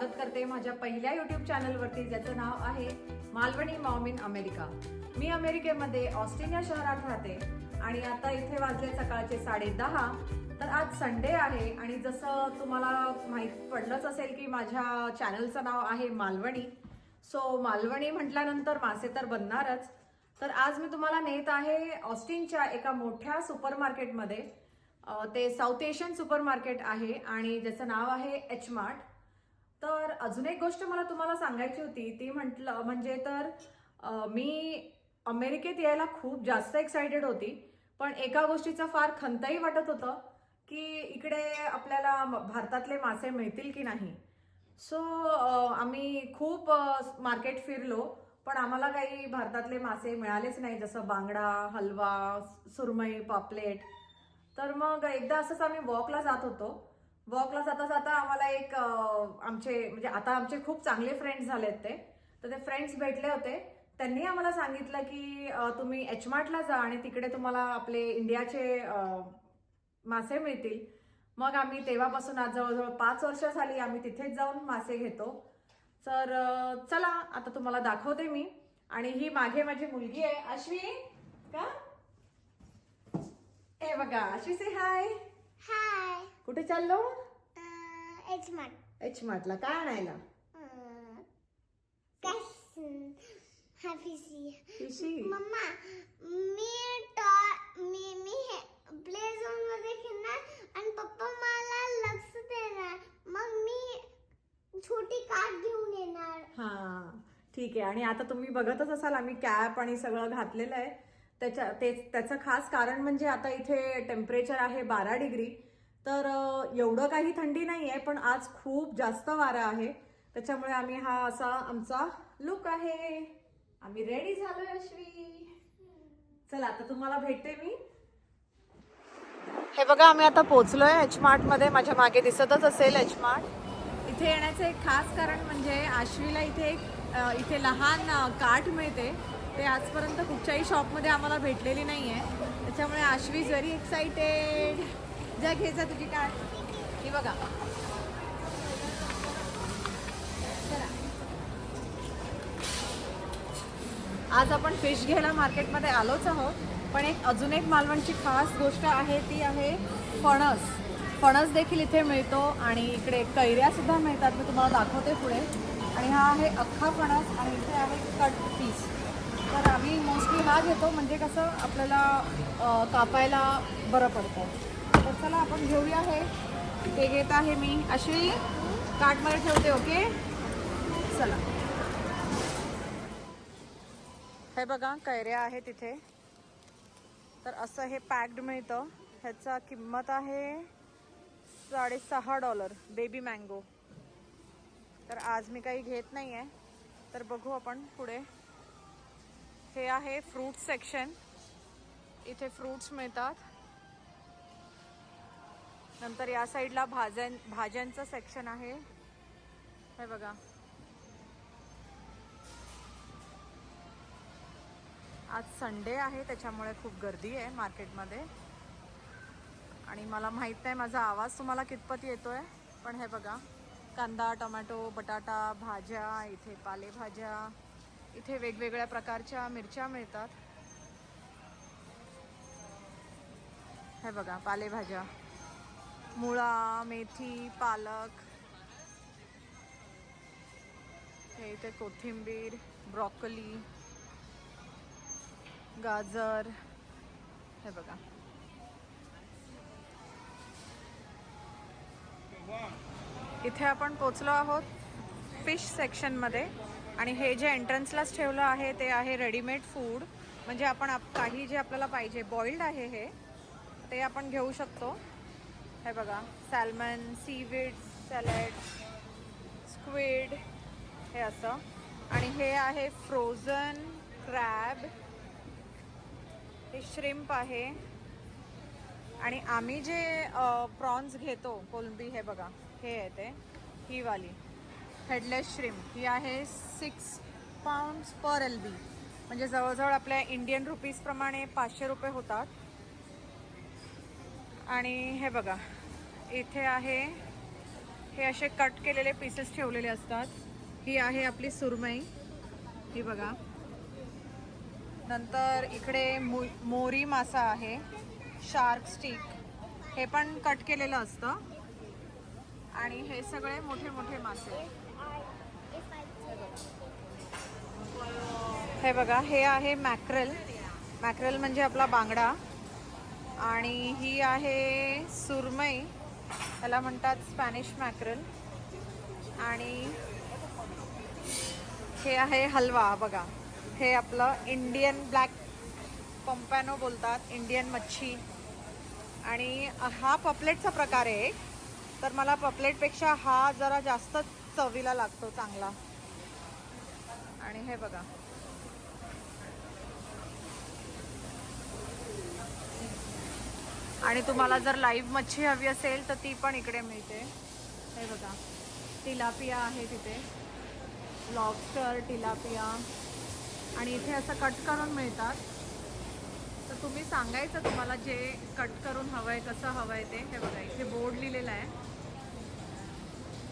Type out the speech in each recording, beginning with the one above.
स्वागत करते माझ्या पहिल्या युट्यूब चॅनलवरती ज्याचं नाव आहे मालवणी मॉम इन अमेरिका मी अमेरिकेमध्ये ऑस्टिन या शहरात राहते आणि आता इथे वाजले सकाळचे साडे दहा. तर आज संडे आहे आणि जसं तुम्हाला माहीत पडलंच असेल की माझ्या चॅनलचं नाव आहे मालवणी. सो मालवणी म्हटल्यानंतर मासे तर बनणारच. तर आज मी तुम्हाला नेत आहे ऑस्टिनच्या एका मोठ्या सुपर मार्केटमध्ये ते साऊथ एशियन सुपर मार्केट आहे आणि ज्याचं नाव आहे एच मार्ट तर अजून एक गोष्ट मला तुम्हाला सांगायची होती ती म्हटलं म्हणजे तर मी अमेरिकेत यायला खूप जास्त एक्सायटेड होती पण एका गोष्टीचं फार खंतही वाटत होतं की इकडे आपल्याला भारतातले मासे मिळतील की नाही. सो आम्ही खूप मार्केट फिरलो पण आम्हाला काही भारतातले मासे मिळालेच नाही जसं बांगडा हलवा सुरमई पापलेट. तर मग एकदा असंच आम्ही वॉकला जात होतो वर्कला जाता जाता आम्हाला एक आमचे म्हणजे आता आमचे खूप चांगले फ्रेंड्स झालेत ते. तर ते फ्रेंड्स भेटले होते. त्यांनी आम्हाला सांगितलं की तुम्ही एचमार्टला जा आणि तिकडे तुम्हाला आपले इंडियाचे मासे मिळतील. मग आम्ही तेव्हापासून आज जवळजवळ पाच वर्ष झाली आम्ही तिथेच जाऊन मासे घेतो. तर चला आता तुम्हाला दाखवते मी. आणि ही मागे माझी मुलगी आहे. अश्वी का? ए बघा अश्वी से हाय हाय कुठे चाललो? एच मार्ट एच मार्टला काय आणायला? कॅश हाफिसी पिशी. मम्मा मी टॉ मी मी हे प्ले झोनमध्ये खेळणार आणि पप्पा मला लक्ष देणार. मग मी छोटी कार घेऊन येणार. हा ठीक आहे. आणि आता तुम्ही बघतच असाल आम्ही कॅप आणि सगळं घातलेलं आहे. त्याच्या ते त्याचं खास कारण म्हणजे आता इथे टेम्परेचर आहे बारा डिग्री. तर एवढं काही थंडी नाही आहे पण आज खूप जास्त वारा आहे. त्याच्यामुळे आम्ही हा असा आमचा लुक आहे. आम्ही रेडी झालो अश्वी. चला आता तुम्हाला भेटते मी. हे बघा आम्ही आता पोहोचलोय एच मार्टमध्ये. माझ्या मागे दिसतच असेल एच मार्ट इथे येण्याचं एक खास कारण म्हणजे आश्वीला इथे एक इथे लहान काठ मिळते. ते आजपर्यंत कुठच्याही शॉपमध्ये आम्हाला भेटलेली नाही आहे त्याच्यामुळे आश्वी इज व्हेरी एक्साइटेड ज्या घ्यायचा तुझी काय ही बघा. चला. आज आपण फिश घ्यायला मार्केटमध्ये आलोच आहोत. पण एक अजून एक मालवणची खास गोष्ट आहे ती आहे फणस. फणस देखील इथे मिळतो आणि इकडे कैऱ्यासुद्धा मिळतात. मी तुम्हाला दाखवते पुढे. आणि हा आहे अख्खा फणस आणि इथे आहे कट पीस तर आम्ही मोस्टली हा घेतो. म्हणजे कसं आपल्याला कापायला बरं पडतं. चला आपण घेऊया हे. ते घेत आहे मी. अशी काटमध्ये ठेवते ओके? चला. हे बघा कैऱ्या आहे तिथे तर असं हे पॅक्ड मिळतं. ह्याचा किंमत आहे साडेसहा डॉलर बेबी मँगो तर आज मी काही घेत नाही आहे तर बघू आपण पुढे. हे आहे फ्रूट सेक्शन इथे फ्रूट्स मिळतात. नंतर या साईडला भाज्यां भाज्यांचं सेक्शन आहे. हे बघा. आज संडे आहे त्याच्यामुळे खूप गर्दी आहे मार्केटमध्ये. आणि मला माहीत नाही माझा आवाज तुम्हाला कितपत येतो आहे पण हे बघा. कांदा टोमॅटो बटाटा भाज्या इथे पालेभाज्या इथे वेगवेगळ्या प्रकारच्या मिरच्या मिळतात. हे बघा पालेभाज्या. मुळा मेथी पालक. हे इथे कोथिंबीर ब्रॉकली गाजर. हे बघा. इथे आपण पोचलो आहोत फिश सेक्शनमध्ये आणि हे जे एंट्रन्सलाच ठेवलं आहे ते आहे रेडीमेड फूड म्हणजे आपण आप काही जे आपल्याला पाहिजे बॉइल्ड आहे हे ते आपण घेऊ शकतो. हे बघा सॅल्मन सीवीड्स सॅलड स्क्विड हे असं. आणि हे आहे फ्रोझन क्रॅब हे श्रिम्प आहे. आणि आम्ही जे प्रॉन्स घेतो कोलंबी हे बघा हे आहे ते ही वाली. हेडलेस श्रिम्प ही आहे six pounds per L B म्हणजे जवळजवळ आपल्या इंडियन रुपीजप्रमाणे पाचशे रुपये होतात. आणि हे बघा इथे आहे हे असे कट केलेले पीसेस ठेवलेले असतात. ही आहे आपली सुरमई. ही बघा. नंतर इकडे मो मोरी मासा आहे शार्क स्टिक हे पण कट केलेलं असतं. आणि हे सगळे मोठे मोठे मासे. हे बघा हे आहे मॅक्रल मॅक्रल म्हणजे आपला बांगडा. आणि ही आहे सुरमई त्याला म्हणतात स्पॅनिश मॅक्रल. आणि हे आहे हलवा बघा. हे आपलं इंडियन ब्लॅक पंपॅनो बोलतात इंडियन मच्छी. आणि हा पपलेटचा प्रकार आहे तर मला पपलेटपेक्षा हा जरा जास्त चवीला लागतो चांगला. आणि हे बघा. आणि तुम्हाला जर लाईव्ह मच्छी हवी असेल तर ती पण इकडे मिळते. हे बघा. टिलापिया आहे तिथे. लॉबस्टर टिलापिया आणि इथे असं कट करून मिळतात. तर तुम्ही सांगायचं तुम्हाला जे कट करून हवं आहे कसं हवं आहे ते. हे बघा इथे बोर्ड लिहिलेलं आहे.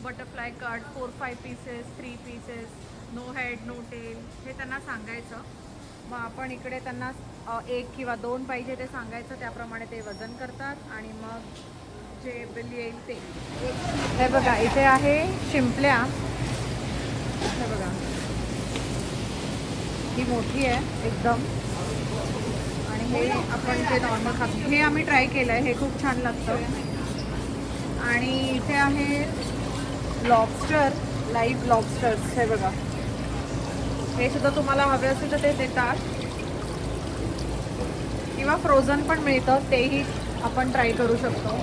Butterfly cut four five pieces three pieces no head no tail हे त्यांना सांगायचं. मग आपण इकडे त्यांना एक किंवा दोन पाहिजे ते सांगायचं त्याप्रमाणे ते वजन करतात आणि मग जे बिल येईल ते. हे बघा इथे आहे शिंपल्या. हे बघा. ही मोठी आहे एकदम. आणि हे आपण जे नॉर्मल खातो हे आम्ही ट्राय केलं आहे हे खूप छान लागतं. आणि इथे आहे लॉबस्टर लाईव्ह लॉबस्टर्स हे बघा. हे सुद्धा तुम्हाला हवे असेल तर ते देतात. किंवा फ्रोझन पण मिळतं तेही आपण ट्राय करू शकतो.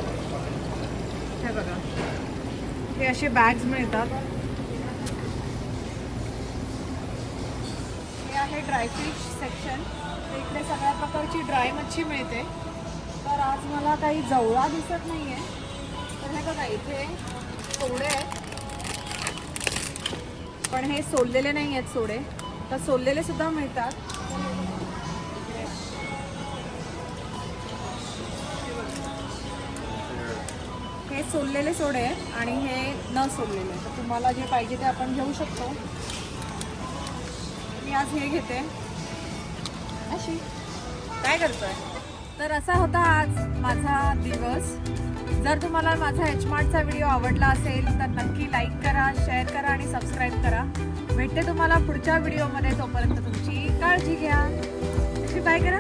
हे बघा. हे असे बॅग्स मिळतात. हे आहे ड्रायफिश सेक्शन इकडे सगळ्या प्रकारची ड्राय मच्छी मिळते. तर आज मला काही जवळा दिसत नाही आहे तर हे बघा इथे सोडे आहेत. पण हे सोललेले नाही आहेत सोडे. तर सोललेले सुद्धा मिळतात. सोललेले सोडे आहेत आणि हे न सोललेले. तर तुम्हाला जे पाहिजे ते आपण घेऊ शकतो. मी आज हे घेते. अशी. काय करतोय? तर असा होता आज माझा दिवस. जर तुम्हाला माझा एचमार्टचा व्हिडिओ आवडला असेल तर नक्की लाईक करा शेअर करा आणि सबस्क्राईब करा. भेटते तुम्हाला पुढच्या व्हिडिओमध्ये तोपर्यंत तुमची काळजी घ्या. बाय करा.